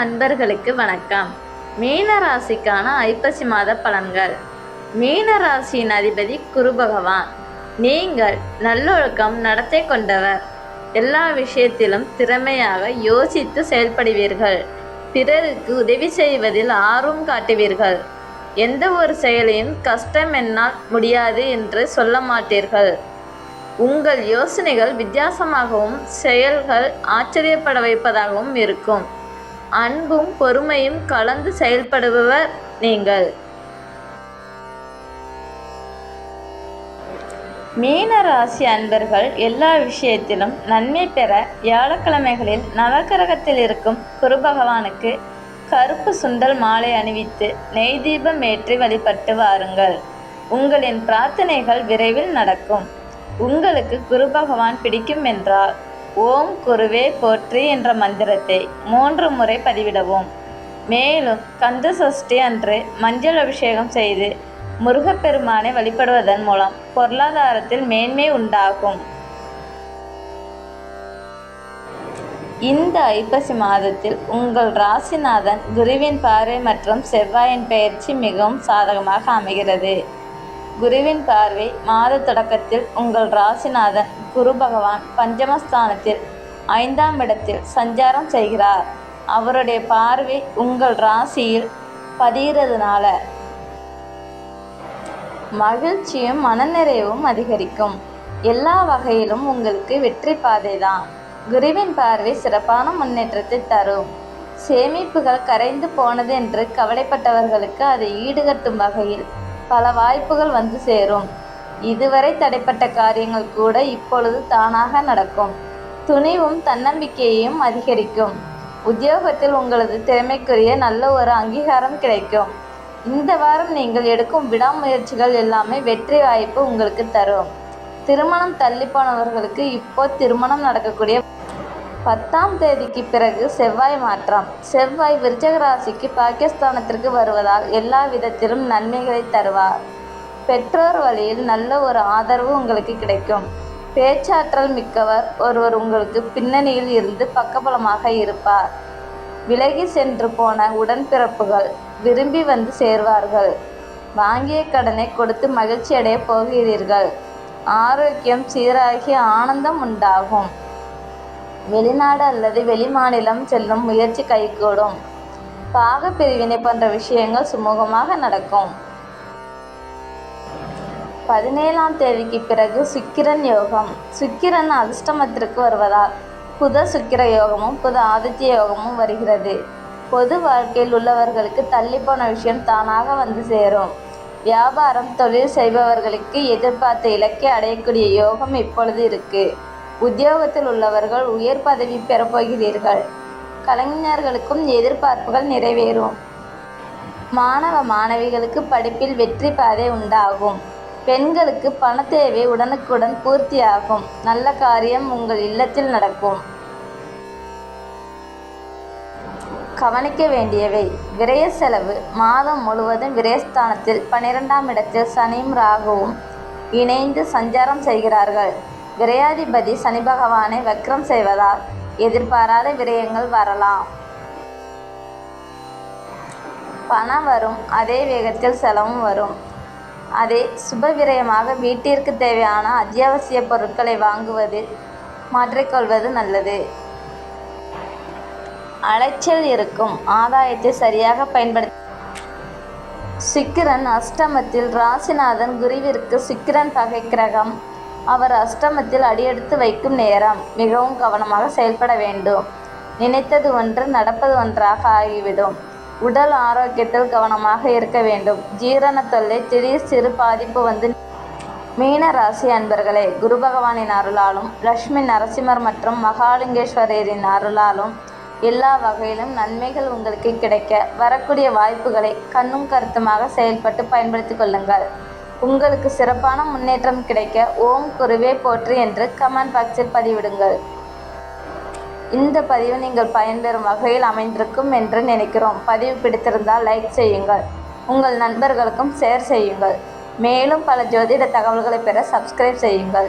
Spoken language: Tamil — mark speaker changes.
Speaker 1: அன்பர்களுக்கு வணக்கம். மீன ராசிக்கான ஐப்பசி மாத பலன்கள். மீன ராசியின் அதிபதி குரு பகவான். நீங்கள் நல்லொழுக்கம் நடத்தை கொண்டவர். எல்லா விஷயத்திலும் திறமையாக யோசித்து செயல்படுவீர்கள். பிறருக்கு உதவி செய்வதில் ஆர்வம் காட்டுவீர்கள். எந்த ஒரு செயலையும் கஷ்டம் என்னால் முடியாது என்று சொல்ல மாட்டீர்கள். உங்கள் யோசனைகள் வித்தியாசமாகவும் செயல்கள் ஆச்சரியப்பட வைப்பதாகவும் இருக்கும். அன்பும் பொறுமையும் கலந்து செயல்படுபவர் நீங்கள். மீன ராசி அன்பர்கள் எல்லா விஷயத்திலும் நன்மை பெற வியாழக்கிழமைகளில் நவக்கிரகத்தில் இருக்கும் குரு பகவானுக்கு கருப்பு சுண்டல் மாலை அணிவித்து நெய் தீபம் ஏற்றி வழிபட்டு வாருங்கள். உங்களின் பிரார்த்தனைகள் விரைவில் நடக்கும். உங்களுக்கு குரு பகவான் பிடிக்கும் என்றால் ஓம் குருவே போற்றி என்ற மந்திரத்தை மூன்று முறை பதிவிடவும். மேலும் கந்த சஷ்டி அன்று மஞ்சள் அபிஷேகம் செய்து முருகப்பெருமானை வழிபடுவதன் மூலம் பொருளாதாரத்தில் மேன்மை உண்டாகும். இந்த ஐப்பசி மாதத்தில் உங்கள் ராசிநாதன் குருவின் பார்வை மற்றும் செவ்வாயின் பெயர்ச்சி மிகவும் சாதகமாக அமைகிறது. குருவின் பார்வை மாத தொடக்கத்தில் உங்கள் ராசிநாதன் குரு பகவான் பஞ்சமஸ்தானத்தில் ஐந்தாம் இடத்தில் சஞ்சாரம் செய்கிறார். அவருடைய பார்வை உங்கள் ராசியில் பதிகிறதுனால மகிழ்ச்சியும் மனநிறைவும் அதிகரிக்கும். எல்லா வகையிலும் உங்களுக்கு வெற்றி பாதை தான் குருவின் பார்வை சிறப்பான முன்னேற்றத்தை தரும். சேமிப்புகள் கரைந்து போனது என்று கவலைப்பட்டவர்களுக்கு அதை ஈடுகட்டும் வகையில் பல வாய்ப்புகள் வந்து சேரும். இதுவரை தடைப்பட்ட காரியங்கள் கூட இப்பொழுது தானாக நடக்கும். துணிவும் தன்னம்பிக்கையையும் அதிகரிக்கும். உத்தியோகத்தில் உங்களது திறமைக்குரிய நல்ல ஒரு அங்கீகாரம் கிடைக்கும். இந்த வாரம் நீங்கள் எடுக்கும் விடாமுயற்சிகள் எல்லாமே வெற்றி வாய்ப்பு உங்களுக்கு தரும். திருமணம் தள்ளி போனவர்களுக்கு இப்போ திருமணம் நடக்கக்கூடிய பத்தாம் தேதிக்கு பிறகு செவ்வாய் மாற்றம். செவ்வாய் விருச்சக ராசிக்கு பாகிஸ்தானத்திற்கு வருவதால் எல்லா விதத்திலும் நன்மைகளை தருவார். பெற்றோர் வழியில் நல்ல ஒரு ஆதரவு உங்களுக்கு கிடைக்கும். பேச்சாற்றல் மிக்கவர் ஒருவர் உங்களுக்கு பின்னணியில் இருந்து பக்கபலமாக இருப்பார். விலகி சென்று போன உடன்பிறப்புகள் விரும்பி வந்து சேர்வார்கள். வாங்கிய கடனை கொடுத்து மகிழ்ச்சியடைய போகிறீர்கள். ஆரோக்கியம் சீராகி ஆனந்தம் உண்டாகும். வெளிநாடு அல்லது வெளிமாநிலம் செல்லும் முயற்சி கைகூடும். பாக பிரிவினை போன்ற விஷயங்கள் சுமூகமாக நடக்கும். பதினேழாம் தேதிக்கு பிறகு சுக்கிரன் யோகம். சுக்கிரன் அதிர்ஷ்டமத்திற்கு வருவதால் புத சுக்கிர யோகமும் புத ஆதித்ய யோகமும் வருகிறது. பொது வாழ்க்கையில் உள்ளவர்களுக்கு தள்ளிப்போன விஷயம் தானாக வந்து சேரும். வியாபாரம் தொழில் செய்பவர்களுக்கு எதிர்பார்த்த இலக்கை அடையக்கூடிய யோகம் இப்பொழுது இருக்குது உத்தியோகத்தில் உள்ளவர்கள் உயர் பதவி பெறப்போகிறீர்கள் கலைஞர்களுக்கும் எதிர்பார்ப்புகள் நிறைவேறும். மாணவ மாணவிகளுக்கு படிப்பில் வெற்றி பாதை உண்டாகும். பெண்களுக்கு பண தேவை உடனுக்குடன் பூர்த்தியாகும். நல்ல காரியம் உங்கள் இல்லத்தில் நடக்கும். கவனிக்க வேண்டியவை. விரய செலவு. மாதம் முழுவதும் விரயஸ்தானத்தில் பனிரெண்டாம் இடத்தில் சனியும் ராகுவும் இணைந்து சஞ்சாரம் செய்கிறார்கள். விரையாதிபதி சனி பகவானை வக்ரம் செய்வதால் எதிர்பாராத விரயங்கள் வரலாம். பணம் வரும் அதே வேகத்தில் செலவும் வரும். அதே சுப விரயமாக வீட்டிற்கு தேவையான அத்தியாவசிய பொருட்களை வாங்குவது மாற்றிக்கொள்வது நல்லது. அலைச்சல் இருக்கும் ஆதாயத்தை சரியாக பயன்படுத்த சிக்கிரன் அஷ்டமத்தில் ராசிநாதன் குருவிற்கு சிக்கிரன் பகை கிரகம். அவர் அஷ்டமத்தில் அடியெடுத்து வைக்கும் நேரம் மிகவும் கவனமாக செயல்பட வேண்டும். நினைத்தது ஒன்று நடப்பது ஒன்றாக ஆகிவிடும். உடல் ஆரோக்கியத்தில் கவனமாக இருக்க வேண்டும். ஜீரண தொல்லை திடீர் சிறு பாதிப்பு வந்து மீன ராசி அன்பர்களே குரு பகவானின் அருளாலும் லக்ஷ்மி நரசிம்மர் மற்றும் மகாலிங்கேஸ்வரரின் அருளாலும் எல்லா வகையிலும் நன்மைகள் உங்களுக்கு கிடைக்க வரக்கூடிய வாய்ப்புகளை கண்ணும் கருத்துமாக செயல்பட்டு பயன்படுத்தி கொள்ளுங்கள். உங்களுக்கு சிறப்பான முன்னேற்றம் கிடைக்க ஓம் குருவே போற்று என்று கமெண்ட் பாக்ஸில் பதிவிடுங்கள். இந்த பதிவு நீங்கள் பயன்பெறும் வகையில் அமைந்திருக்கும் என்று நினைக்கிறோம். பதிவு பிடித்திருந்தால் லைக் செய்யுங்கள். உங்கள் நண்பர்களுக்கும் ஷேர் செய்யுங்கள். மேலும் பல ஜோதிட தகவல்களை பெற சப்ஸ்கிரைப் செய்யுங்கள்.